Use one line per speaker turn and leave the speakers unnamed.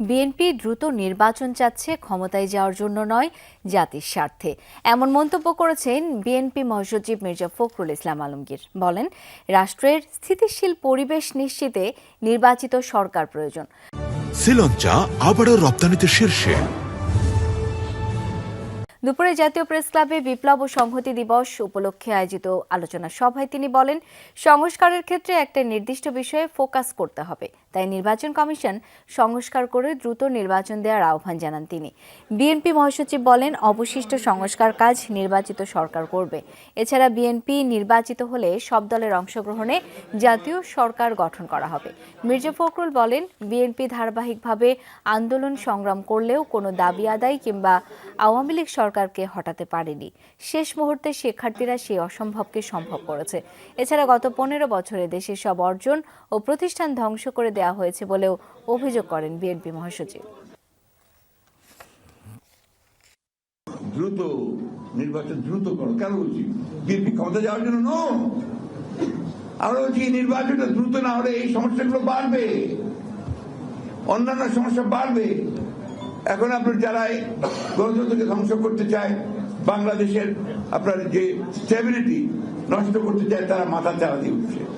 BNP দ্রুত নির্বাচন চাচ্ছে, ক্ষমতায় যাওয়ার জন্য নয়, জাতির স্বার্থে। এমন মন্তব্য করেছেন বিএনপি মহাসচিব মির্জা ফখরুল ইসলাম আলমগীর। বলেন, রাষ্ট্রের স্থিতিশীল পরিবেশ নিশ্চিতে নির্বাচিত সরকার প্রয়োজন।
শ্রীলঞ্চা আবারও রপ্তানিতে শীর্ষে।
দুপুরে জাতীয় প্রেস ক্লাবে বিপ্লব ও সংহতি দিবস উপলক্ষে আয়োজিত আলোচনা সভায় তিনি বলেন, সংস্কারের ক্ষেত্রে একটা নির্দিষ্ট বিষয়ে ফোকাস করতে হবে। তাই নির্বাচন কমিশন সংস্কার করে দ্রুত নির্বাচন দেওয়ার আহ্বান জানান তিনি। বিএনপি মহাসচিব বলেন, অবশিষ্ট সংস্কার কাজ নির্বাচিত সরকার করবে। এছাড়া বিএনপি নির্বাচিত হলে সব দলের অংশগ্রহণে জাতীয় সরকার গঠন করা হবে। মির্জা ফখরুল বলেন, বিএনপি ধারাবাহিকভাবে আন্দোলন সংগ্রাম করলেও কোনো দাবি আদায় কিংবা আওয়ামী লীগ সরকারকে হটাতে পারেনি। শেষ মুহূর্তে শিক্ষার্থীরা সেই অসম্ভবকে সম্ভব করেছে। এছাড়া গত পনেরো বছরে দেশের সব অর্জন ও প্রতিষ্ঠান ধ্বংস করে দেওয়া হয়েছে বলেও অভিযোগ করেন বিএনপি মহাসচিব।
দ্রুত নির্বাচন দ্রুত করো। কেন বলছি? বিএনপি ক্ষমতা যাওয়ার জন্য নো বলছি, নির্বাচনটা দ্রুত না হলে এই সমস্যাগুলো বাড়বে। অন্যান্য সমস্যা বাড়বে। এখন আপনার যারাই গণতন্ত্রকে ধ্বংস করতে চায়, বাংলাদেশের আপনার যে স্টেবিলিটি নষ্ট করতে চায়, তারা মাথা চারা দিয়ে উঠছে।